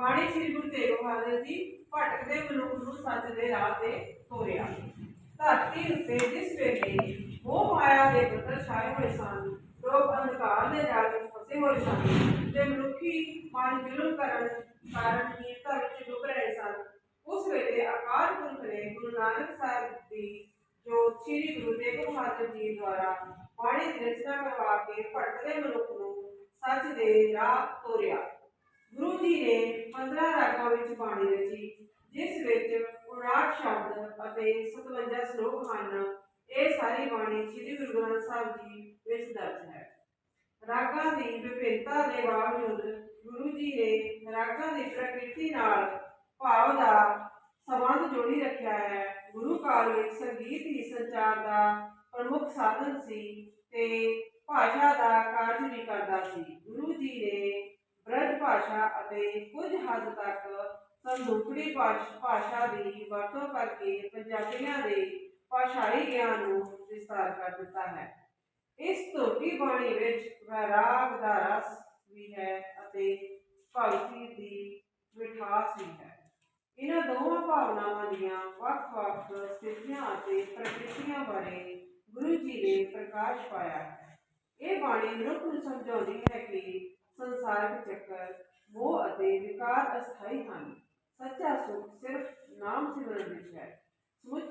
ਬਾਣੀ ਸ੍ਰੀ ਗੁਰੂ ਤੇਗ ਬਹਾਦਰ ਜੀ ਭਟਕਦੇ ਮਨੁੱਖ ਨੂੰ ਸੱਚ ਦੇ ਰਾਹ ਤੇ ਤੋਰਿਆ। ਧਰਤੀ ਉੱਤੇ ਜਿਸ ਵੇਲੇ ਉਹ ਮਾਇਆ ਦੇ ਬੱਦਲ ਛਾਏ ਹੋਏ ਸਨ, ਲੋਕ ਅੰਧਕਾਰ ਦੇ ਜਾਲ ਵਿੱਚ ਫਸੇ ਹੋਏ ਸਨ ਤੇ ਮਨੁੱਖੀ ਮਨ ਜ਼ੁਲਮ ਕਰਨ ਕਾਰਨ ਹੀਰਤਾ ਵਿੱਚ ਡੁੱਬ ਰਹੇ ਸਨ। ਉਸ ਵੇਲੇ ਅਕਾਲ ਪੁਰਖ ਨੇ ਗੁਰੂ ਨਾਨਕ ਸਾਹਿਬ ਦੀ ਜੋ ਸ੍ਰੀ ਗੁਰੂ ਤੇਗ ਬਹਾਦਰ ਜੀ ਦੁਆਰਾ ਬਾਣੀ ਦੀ ਰਚਨਾ ਕਰਵਾ ਕੇ ਭਟਕਦੇ ਮਨੁੱਖ ਨੂੰ ਸੱਚ ਦੇ ਰਾਹ ਤੋਰਿਆ। 15 ਵਿੱਚ ਬਾਣੀ ਰਚੀ, ਜਿਸ ਵਿੱਚ 59 ਸ਼ਬਦ ਅਤੇ 57 ਸ਼ਲੋਕ ਹਨ। ਇਹ ਸਾਰੀ ਬਾਣੀ ਸ੍ਰੀ ਗੁਰੂ ਗ੍ਰੰਥ ਸਾਹਿਬ ਜੀ ਵਿੱਚ ਦਰਜ ਹੈ। ਰਾਗਾਂ ਦੀ ਵਿਭਿੰਨਤਾ ਦੇ ਬਾਵਜੂਦ ਗੁਰੂ ਜੀ ਨੇ ਰਾਗਾਂ ਦੀ ਪ੍ਰਕਿਰਤੀ ਨਾਲ ਭਾਵ ਦਾ ਸੰਬੰਧ ਜੋੜੀ ਰੱਖਿਆ ਹੈ। ਗੁਰੂ ਕਾਲ ਵਿੱਚ ਸੰਗੀਤ ਹੀ ਸੰਚਾਰ ਦਾ ਪ੍ਰਮੁੱਖ ਸਾਧਨ ਸੀ ਤੇ ਭਾਸ਼ਾ ਦਾ ਕਾਰਜ ਵੀ ਕਰਦਾ ਸੀ। ਗੁਰੂ ਜੀ ਨੇ ਭਾਸ਼ਾ ਅਤੇ ਕੁਝ ਹੱਦ ਤੱਕ ਸੰਦੂਕੜੀ ਭਾਸ਼ਾ ਦੀ ਵਰਤੋਂ ਕਰਕੇ ਪੰਜਾਬੀਆਂ ਦੇ ਭਾਸ਼ਾਈ ਗਿਆਨ ਨੂੰ ਵਿਸਤਾਰ ਕਰ ਦਿੱਤਾ ਹੈ। ਇਸ ਧੋਤੀ ਬਾਣੀ ਵਿੱਚ ਵੈਰਾਗ ਦਾ ਰਸ ਵੀ ਹੈ ਅਤੇ ਭਗਤੀ ਦੀ ਮਿਠਾਸ ਵੀ ਹੈ। ਇਹਨਾਂ ਦੋਵਾਂ ਭਾਵਨਾਵਾਂ ਦੀਆਂ ਵੱਖ-ਵੱਖ ਸਥਿਤੀਆਂ ਅਤੇ ਪ੍ਰਕਿਰਤੀਆਂ ਬਾਰੇ ਗੁਰੂ ਜੀ ਨੇ ਪ੍ਰਕਾਸ਼ ਪਾਇਆ ਹੈ। ਇਹ ਬਾਣੀ ਮਨੁੱਖ ਨੂੰ ਸਮਝਾਉਂਦੀ ਹੈ ਕਿ ਸੰਸਾਰਕ ਚੱਕਰ ਮੋਹ ਵਿਕਾਰ ਅਸਥਾਈ ਹਨ। ਸੱਚਾ ਸੁਖ ਸਿਰਫ ਨਾਮ ਸਿਮਰਨ ਵਿੱਚ ਹੈ। ਸਮੁੱਚ